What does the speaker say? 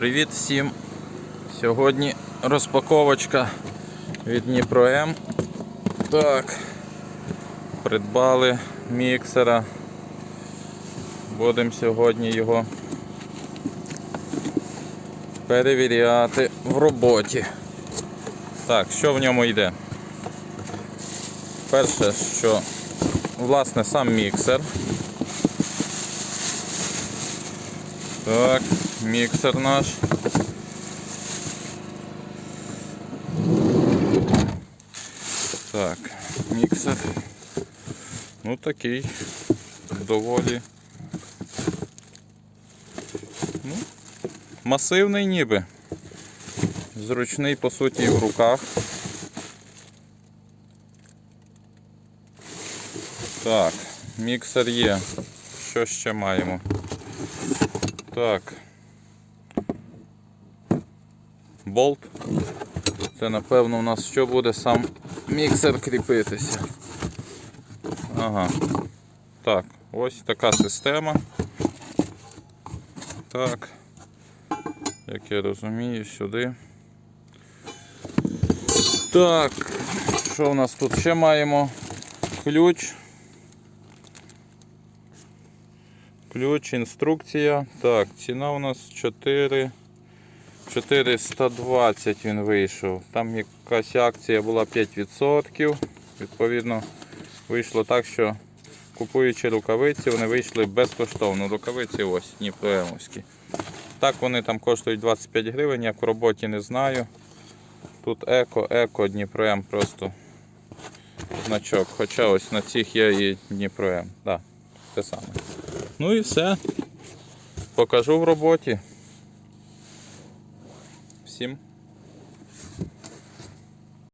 Привіт всім! Сьогодні розпаковочка від Дніпро М. Так, придбали міксера. Будемо сьогодні його перевіряти в роботі. Так, що в ньому йде? Перше, що власне сам міксер. Так, міксер наш. Так, міксер. Ну такий доволі. Ну, масивний ніби. Зручний по суті в руках. Так, міксер є. Що ще маємо? Так. Болт. Це напевно у нас що буде сам міксер кріпитися. Ага. Так, ось така система. Так. Як я розумію, сюди. Так, що у нас тут ще маємо? Ключ. Ключ, інструкція. Так, ціна у нас 4 420 він вийшов. Там якась акція була 5%. Відповідно, вийшло так, що купуючи рукавиці, вони вийшли безкоштовно. Рукавиці ось Дніпроемовські. Так вони там коштують 25 гривень, як в роботі не знаю. Тут еко, еко, Дніпром просто значок. Хоча ось на цих є і Дніпром. Да, те саме. Ну і все. Покажу в роботі. Всім